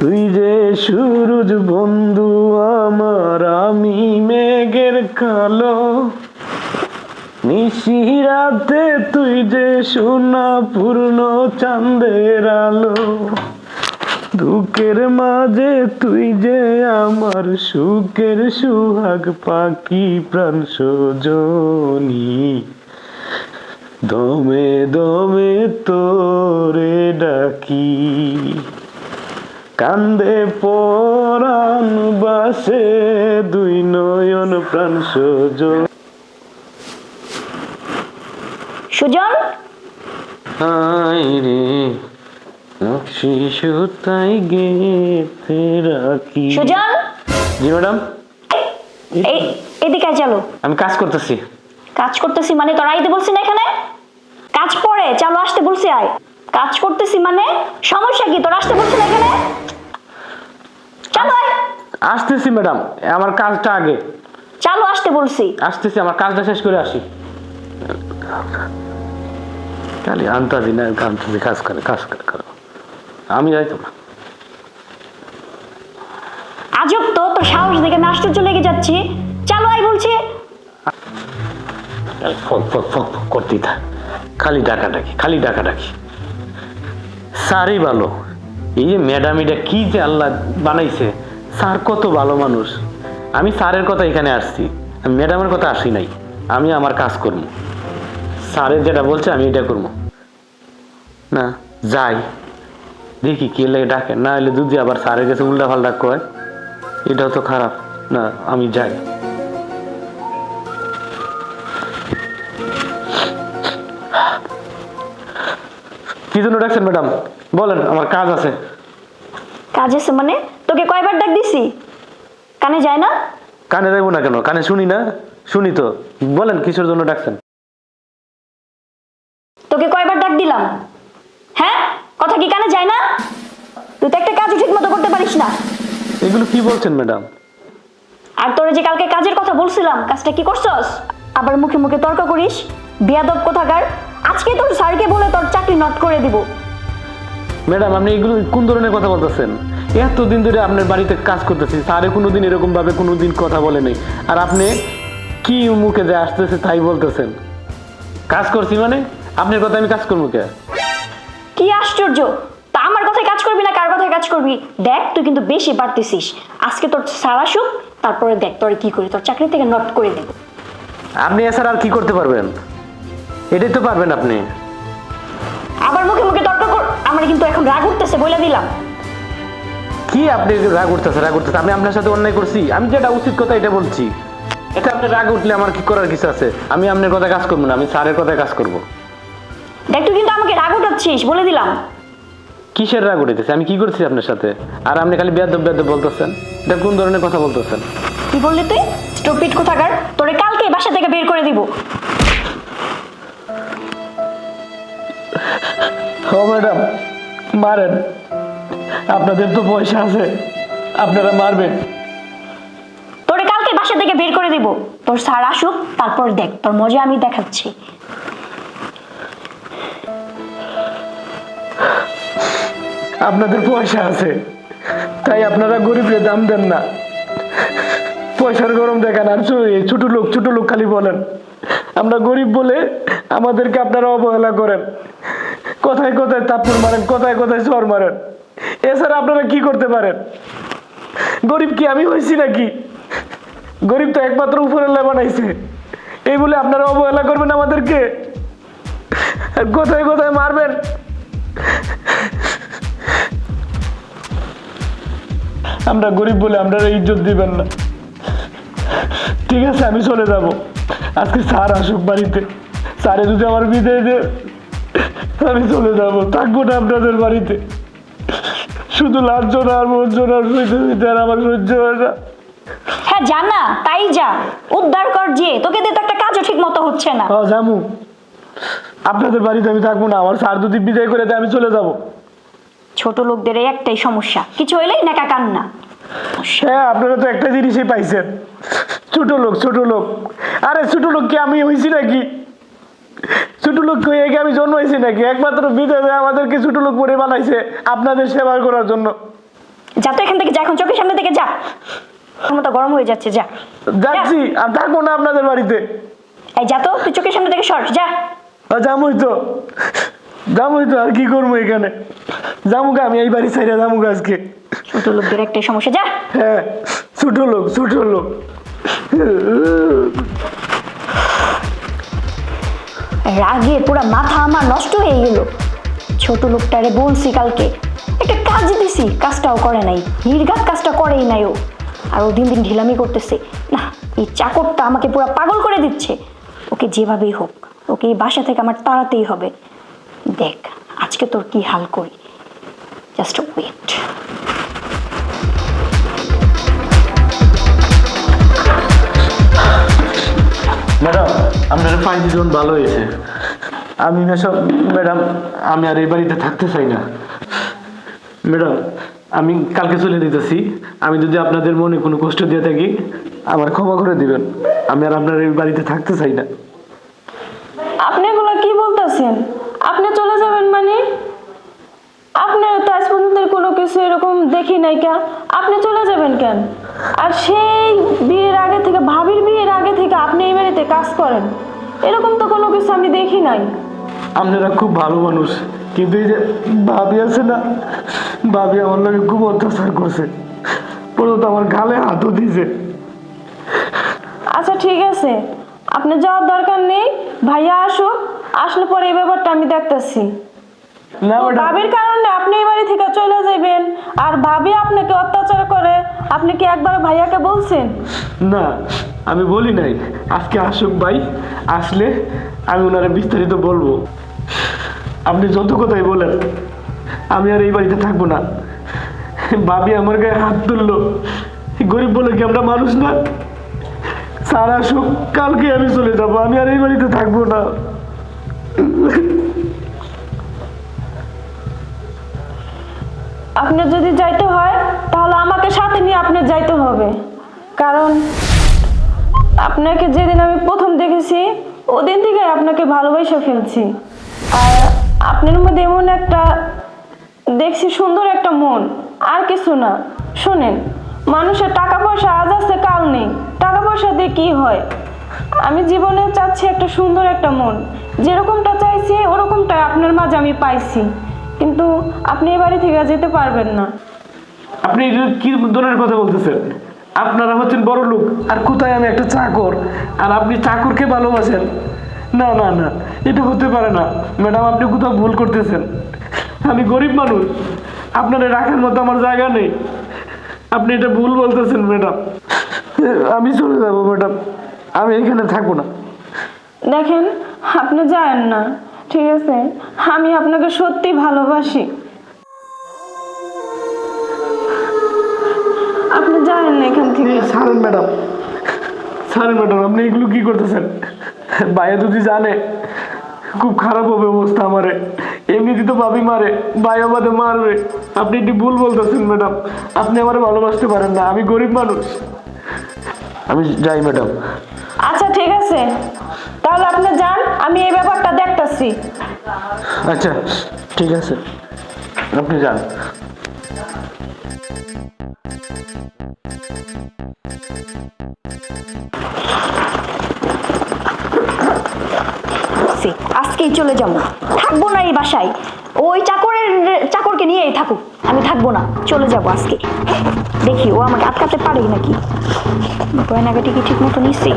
তুই যে সুরজ বন্ধু আমার, আমি মেঘের কালো। নিশিরাতে তুই যে সোনা পূর্ণ চাঁদের আলো, দুঃখের মাঝে তুই যে আমার সুখের সুহাগ পাখি প্রাণ সজনী। দমে দমে তোরে ডাকি। কান্দে পরাণ বাসে দুই নয়ন প্রাণ সজ সুজন? হায় রে নকশি সুতাই গেতে রাখি। সুজন? জি ম্যাডাম। এই এদিকে আয় চলো। আমি কাজ করতেছি। কাজ করতেছি মানে তোর আইতে বলছি না এখানে? কাজ পড়ে চলো আসতে বলছি আয়। কাজ করতেছি মানে সমস্যা কি? তোর আসতে বলছি না এখানে? চলো আসতেছি ম্যাডাম। আমার কাজটা আগে। চালু আসতে বলছি। আসতেছি আমার কাজটা শেষ করে আসি। খালি আন্তাজি না আন্তাজি কাজ করে কাজ করে করো। আমি যাইতো না আজব তো তোর সাহস দেখে আমি আশ্চর্য লেগে যাচ্ছি। চালু আয় বলছি। ফক ফক ফক ফক করতেই থাক। খালি ডাকা ডাকি খালি ডাকা ডাকি স্যারই ভালো এই যে ম্যাডাম এটা কি যে আল্লাহ বানাইছে, স্যার কত ভালো মানুষ। আমি স্যারের কথা এখানে আসছি, আমি ম্যাডামের কথা আসি নাই, আমি আমার কাজ করব। স্যারের যেটা বলছে আমি এটা করব। না, যাই, দেখি কে লেগে ডাকে, না হলে যদি আবার স্যারের কাছে উল্টা পাল্টা কয়, এটাও তো খারাপ। না, আমি যাই। কি জন্য ডাকছেন ম্যাডাম বলেন, আমার কাজ আছে। কাজ আছে মানে? তোকে কয়বার ডাক দিছি? কানে যায় না? কানে যাইবো না কেন? কানে শুনি না? শুনি তো। বলেন কিসের জন্য ডাকছেন? তোকে কয়বার ডাক দিলাম? হ্যাঁ? কথা কি কানে যায় না? তুই তো একটা কাজ ঠিক মতো করতে পারিস না। এগুলো কি বলছেন ম্যাডাম? আর তোরে যে কালকে কাজের কথা বলছিলাম কাজটা কি করছস? আবার মুখে মুখে তর্ক করিস? বিয়াদব কোথাকার? আজকে তোর স্যারকে বলে তোর চাকরি নট করে দিব। ম্যাডাম আপনি এগুলো কোন ধরনের কথা বলতেছেন? এতদিন ধরে আপনার বাড়িতে কাজ করতেছি স্যারে কোনোদিন এরকম ভাবে কোনোদিন কথা বলে নেই। আর আপনি কি মুখে যে আসতেছে তাই বলতেছেন? কাজ করছি মানে? আপনার কথা আমি কাজ করব কে? কি আশ্চর্য! তা আমার কথায় কাজ করবি না কার কথায় কাজ করবি? দেখ তুই কিন্তু বেশি বাড়তেছিস আজকে তোর স্যার আসুক তারপরে দেখ তোর কি করি তোর চাকরি থেকে নট করে দেব আপনি এছাড়া আর কি করতে পারবেন? এটাই তো পারবেন আপনি। আবার মুখে আমার কিন্তু এখন রাগ উঠতেছে বলে দিলাম। কি আপনি রাগ উঠতেছে রাগ উঠতেছে? আমি আপনার সাথে অন্যায় করছি। আমি যেটা উচিত কথা এটা বলছি। এটা আপনি রাগ উঠলে আমার কি করার কিছু আছে? আমি আপনার কথা কাজ করব না আমি স্যারের কথায় কাজ করব। দেখ তুই কিন্তু আমাকে রাগ উঠাচ্ছিস বলে দিলাম। কিসের রাগ উঠেছে আমি কি করছি আপনার সাথে? আর আপনি খালি বেয়াদব বেয়াদব বলতেছেন? এটা কোন ধরনের কথা বলতেছেন? কি বললি তুই? স্টপিট কোথাকার? তোরে কালকে বাসা থেকে বের করে দিব। ও ম্যাডাম মারেন। আপনাদের তো পয়সা আছে আপনারা মারবেন। তোরে কালকে বাসা থেকে বের করে দিব। তোর স্যার আসুক তারপর দেখ তোর মজা আমি দেখাচ্ছি। আপনাদের পয়সা আছে তাই আপনারা গরিবরে দাম দেন না। পয়সার গরম দেখান আর ছোট লোক ছোট লোক খালি বলেন। আমরা গরিব বলে আমাদেরকে আপনারা অবহেলা করেন। কোথায় কোথায় তাপুর মারেন, কোথায় কোথায় চর মারেন? এছাড়া আপনারা কি করতে পারেন? গরিব কি আমি হয়েছি নাকি? গরিব তো একমাত্র উপরের বানাইছে। এই বলে আপনারা অবহেলা করবেন আমাদেরকে? কোথায় কোথায় মারবেন? আমরা গরিব বলে আমরা ইজ্জত দিবেন না। ঠিক আছে, আমি চলে যাব। আজকে স্যার আসুক বাড়িতে। স্যারে যদি আমার বিদায় দে আমি চলে যাব থাকব না আপনাদের বাড়িতে। শুধু লাঞ্ছনা আর বঞ্চনা সইতে সইতে আর আমার সহ্য হয় না। হ্যাঁ জানা তাই যা। উদ্ধার কর যে তোকে দিয়ে তো একটা কাজও ঠিক মতো হচ্ছে না। ও জামু। আপনাদের বাড়িতে আমি থাকব না আমার স্যার যদি বিদায় করে দেয় আমি চলে যাব। ছোট লোকদের এই একটাই সমস্যা। কিছু হইলেই নাকা কান্না। হ্যাঁ আপনারা তো একটা জিনিসই পাইছেন। ছোট লোক ছোট লোক। আরে ছোট লোক কি আমি হয়েছি নাকি? ছোট লোক হয়ে কি আমি জন্মাইছি নাকি? একমাত্র বিদেশে আমাদেরকে ছোট লোক করে বানাইছে আপনাদের সেবা করার জন্য। যা তো এখান থেকে যা এখন চোখের সামনে থেকে যা। আমার মতো গরম হয়ে যাচ্ছে যা। যাচ্ছি আর থাকব না আপনাদের বাড়িতে। এই যা তো তুই চোখের সামনে থেকে সর যা। যামই তো। যামই তো আর কি করব এখানে? যামুকা আমি এই বাড়ি সাইডে যামুকা আজকে। ছোট লোকদের একটাই সমস্যা যা। হ্যাঁ ছোট লোক ছোট লোক রাগে পুরা মাথা আমার নষ্ট হয়ে গেল। ছোট লোকটারে বলছি কালকে, একটা কাজ দিছি, কাজটাও করে নাই, নির্ঘাত কাজটা করেই নাই ও। আর ও দিন দিন ঢিলামি করতেছে। না, এই চাকরটা আমাকে পুরো পাগল করে দিচ্ছে। ওকে যেভাবেই হোক, ওকে এই বাসা থেকে আমার তাড়াতেই হবে। দেখ, আজকে তোর কি হাল করি? জাস্ট ওয়েট ম্যাডাম, আপনার ফাইন জন ভালো হয়েছে। আমি সব ম্যাডাম, আমি আর এই বাড়িতে থাকতে চাই না। ম্যাডাম, আমি কালকে চলে দিতেছি আমি যদি আপনাদের মনে কোনো কষ্ট দিয়ে থাকি, আমার ক্ষমা করে দিবেন। আমি আর আপনার এই বাড়িতে থাকতে চাই না। আপনি এগুলো কি বলতেছেন আপনি চলে যাবেন মানে আপনার পর্যন্ত কোনো কিছু এরকম দেখি নাই কেন? আপনি চলে যাবেন কেন? আর সেই বিয়ের আগে থেকে ভাবির বিয়ের আগে থেকে আপনি এই বাড়িতে কাজ করেন। এরকম তো কোনো কিছু আমি দেখি নাই। আপনারা খুব ভালো মানুষ। কিন্তু এই যে ভাবি আছে না ভাবি আমার লোকে খুব অত্যাচার করছে। পর্যন্ত আমার গালে হাতও দিয়েছে আচ্ছা ঠিক আছে। আপনি যাওয়ার দরকার নেই। ভাইয়া আসুক আসলে পরে এই ব্যাপারটা আমি দেখতেছি। না ভাবির কারণে আপনি এই বাড়ি থেকে চলে যাবেন আর ভাবি আপনাকে অত্যাচার করে আপনি কি একবার ভাইয়াকে বলছেন? না আমি বলি নাই। আজকে আসুক ভাই আসলে আমি ওনারে বিস্তারিত বলব। আপনি যত কথাই বলেন আমি আর এই বাড়িতে থাকব না। ভাবি আমার গায়ে হাত তুললো। গরিব বলে কি আমরা মানুষ না? স্যার আসুক কালকে আমি চলে যাব। আমি আর এই বাড়িতে থাকব না। আপনার যদি যাইতে হয়, তাহলে আমাকে সাথে নিয়ে আপনার যাইতে হবে। কারণ আপনাকে যেদিন আমি প্রথম দেখেছি, ওদিন থেকে আপনাকে ভালোবাসা ফেলছি। আর আপনার মধ্যে এমন একটা, দেখছি সুন্দর একটা মন, আর কিছু না। শোনেন, মানুষের টাকা পয়সা আজ আছে, কাল নেই। টাকা পয়সা দিয়ে কি হয়? আমি জীবনে চাচ্ছি একটা সুন্দর একটা মন। যেরকমটা চাইছি ওরকমটা আপনার মাঝে আমি পাইছি। কিন্তু আপনি এ বাড়ি থেকে যেতে পারবেন না। আপনি এটা কি ধরনের কথা বলতেছেন? আপনারা হচ্ছেন বড় লোক আর কোথায় আমি একটা চাকর? আর আপনি চাকরকে ভালোবাসেন? না না না এটা হতে পারে না। ম্যাডাম আপনি কোথাও ভুল করতেছেন। আমি গরিব মানুষ। আপনারা রাখার মতো আমার জায়গা নেই। আপনি এটা ভুল বলতেছেন ম্যাডাম। আমি চলে যাব ম্যাডাম। আমি এখানে থাকব না। দেখেন আপনি যায়েন না। ঠিক আছে আমি আপনাকে সত্যি ভালোবাসি। আপনি জানেন না এখান থেকে। ছাড়েন ম্যাডাম ছাড়েন ম্যাডাম আপনি এগুলো কি করতেছেন? ভাইয়া যদি জানে খুব খারাপ হবে অবস্থা আমারে। এমনিতে তো ভাবি মারে ভাই আমাদের মারবে। আপনি একটি ভুল বলতেছেন ম্যাডাম আপনি আমার ভালোবাসতে পারেন না আমি গরিব মানুষ। আমি যাই ম্যাডাম। আচ্ছা ঠিক আছে। তাহলে আপনি যান আমি এই ব্যাপারটা দেখতাছি আচ্ছা ঠিক আছে। আপনি যান। আজকেই চলে যাব। থাকব না এই বাসায়। ওই চাকরের চাকরকে নিয়েই থাকুক। আমি থাকব না। চলে যাব আজকে। দেখি ও আমাকে আটকাতে পারে নাকি? গয়নাগাটি কি ঠিক মতো নিচ্ছি।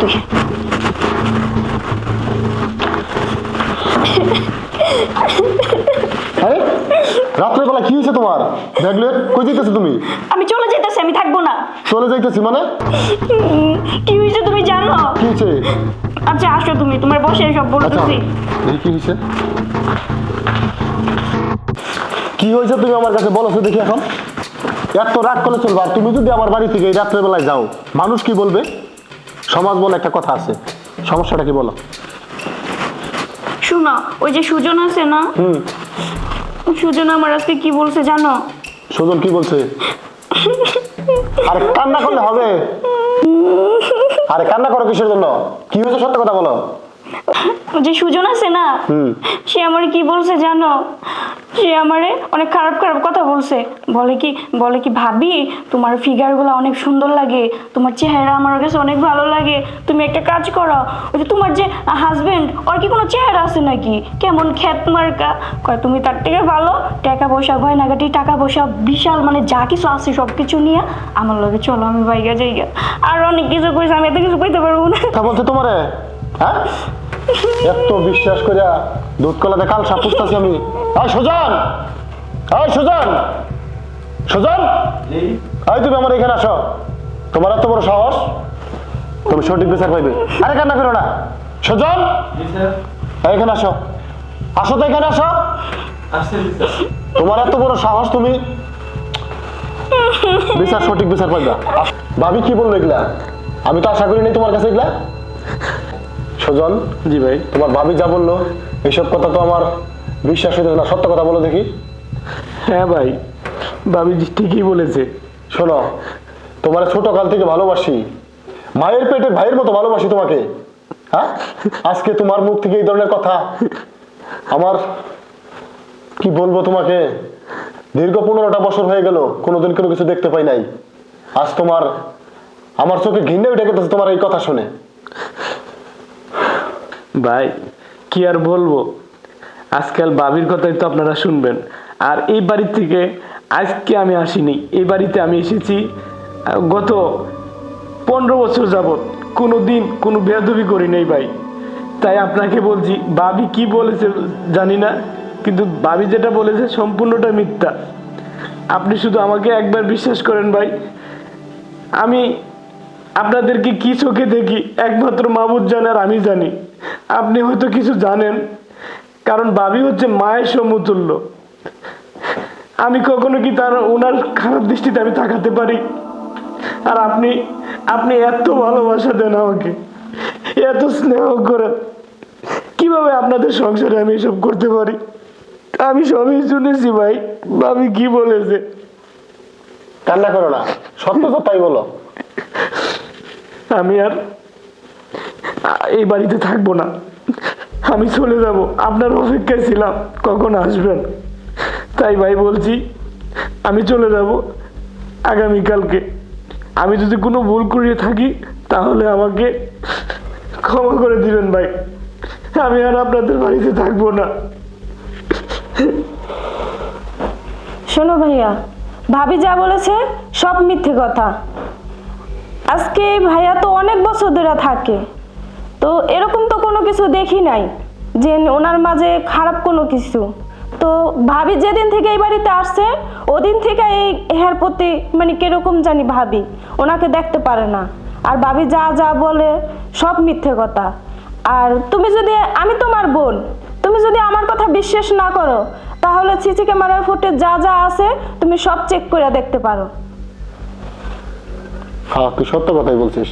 তুই আরে রাত্রেবেলা কি হয়েছে তোমার? ব্যাগলে কই যেতেছো তুমি? আমি চলে যেতেছি আমি থাকব না। চলে যাইতেছি মানে? কি হয়েছে তুমি জানো? কি হয়েছে? আচ্ছা আসো তুমি তোমার বসে সব আচ্ছা বলতেছি দেখি কি হয়েছে? কি হয়েছে তুমি আমার কাছে বলো তো দেখি এখন। এত রাগ করলে চলবে আর তুমি যদি আমার বাড়ি থেকে এই রাত্রেবেলায় যাও মানুষ কি বলবে? সমাজ বলে একটা কথা আছে। সমস্যাটা কি বলো? শোনো ওই যে সুজন আছে না? হুম। সুজন আমার আজকে কি বলছে জানো? সুজন কি বলছে? আরে কান্না করলে হবে। আরে কান্না করো কিসের জন্য? কি হয়েছে সত্য কথা বলো। যে সুজন আছে না? হুম। সে আমার কি বলছে জানো? সে আমারে অনেক খারাপ খারাপ কথা বলছে। বলে কি বলে কি, ভাবি, তোমার ফিগারগুলো অনেক সুন্দর লাগে। তোমার চেহারা আমার কাছে অনেক ভালো লাগে। তুমি একটা কাজ করো, ওই যে তোমার যে হাজবেন্ড ওর কি কোনো চেহারা আছে নাকি? কেমন খ্যাত মার্কা? কয়, তুমি তার থেকে ভালো? টাকা পয়সা, গয়নাগাটি, টাকা পয়সা, বিশাল মানে যা কিছু আছে সব কিছু নিয়ে আমার লগে চলো, আমি বাইগা যাইগা আর অনেক কিছু কইছে, আমি এত কিছু কইতে পারব না। তা বলছে তোমারে? হ্যাঁ? এত বিশ্বাস করিয়া দুধ কলাতে কাল সাপ আমি। এই সুজন! এই সুজন! সুজন! এই তুমি আমার এখানে আসো। তোমার এত বড় সাহস। তুমি সঠিক বিচার পাইবে। আরে কান্না করো না। সুজন! এখানে আসো। আসো তো এখানে আসো। তোমার এত বড় সাহস তুমি বিচার সঠিক বিচার পাইবা। ভাবি কি বলল এগুলা? আমি তো আশা করি করিনি তোমার কাছে এগুলা। সুজন জি ভাই। তোমার ভাবি যা বলল এইসব কথা তো আমার বিশ্বাস হইতেছে না সত্য কথা বলো দেখি। হ্যাঁ ভাই ভাবি ঠিকই বলেছে। শোনো তোমার ছোট কাল থেকে ভালোবাসি। মায়ের পেটের ভাইয়ের মতো ভালোবাসি তোমাকে। হ্যাঁ? আজকে তোমার মুখ থেকে এই ধরনের কথা আমার কি বলব তোমাকে? দীর্ঘ পনেরোটা বছর হয়ে গেল কোনোদিন কোনো কিছু দেখতে পাই নাই। আজ তোমার আমার চোখে ঘিন্নে উঠে গেছে তোমার এই কথা শুনে। ভাই কি আর বলব? আজকাল বাবির কথাই তো আপনারা শুনবেন। আর এই বাড়ির থেকে আজকে আমি আসিনি। এই বাড়িতে আমি এসেছি গত পনেরো বছর যাবৎ। কোনো দিন কোনো বেয়াদবি করি নাই ভাই। তাই আপনাকে বলছি, বাবি কি বলেছে জানি না, কিন্তু বাবি যেটা বলেছে সম্পূর্ণটা মিথ্যা। আপনি শুধু আমাকে একবার বিশ্বাস করেন ভাই। আমি আপনাদেরকে কি চোখে দেখি? একমাত্র মাহবুদ জানে আর আমি জানি। আপনি হয়তো কিছু জানেন কারণ বাবি হচ্ছে মায়ের সমতুল্য। আমি কখনো কি তার ওনার খারাপ দৃষ্টিতে আমি তাকাতে পারি? আর আপনি আপনি এত ভালোবাসা দেন আমাকে এত স্নেহ করেন কীভাবে আপনাদের সংসারে আমি এসব করতে পারি? আমি সবই শুনেছি ভাই ভাবি কি বলেছে? কান্না করো না সত্য কথাই বলো। আমি আর এই বাড়িতে থাকব না। আমি চলে যাব। আপনার অপেক্ষায় ছিলাম, কখন আসবেন? তাই ভাই বলছি, আমি চলে যাব আগামীকালকে। আমি যদি কোনো ভুল করিয়ে থাকি, তাহলে আমাকে ক্ষমা করে দিবেন ভাই। আমি আর আপনাদের বাড়িতে থাকব না। শোনো ভাইয়া, ভাবি যা বলেছে, সব মিথ্যে কথা। আজকে ভাইয়া তো অনেক বছর ধরে থাকে। তো এরকম তো কোনো কিছু দেখি নাই, যে ওনার মাঝে খারাপ কোনো কিছু। তো ভাবি যেদিন থেকে এই বাড়িতে আসছে, ওদিন থেকে এই এর প্রতি মানে কীরকম জানি ভাবি, ওনাকে দেখতে পারে না। আর ভাবি যা যা বলে সব মিথ্যে কথা। আর তুমি যদি, আমি তোমার বোন, তুমি যদি আমার কথা বিশ্বাস না করো, তাহলে সিসি ক্যামেরার ফুটেজ যা যা আছে, তুমি সব চেক করে দেখতে পারো। হ্যাঁ তুই সত্য কথাই বলছিস।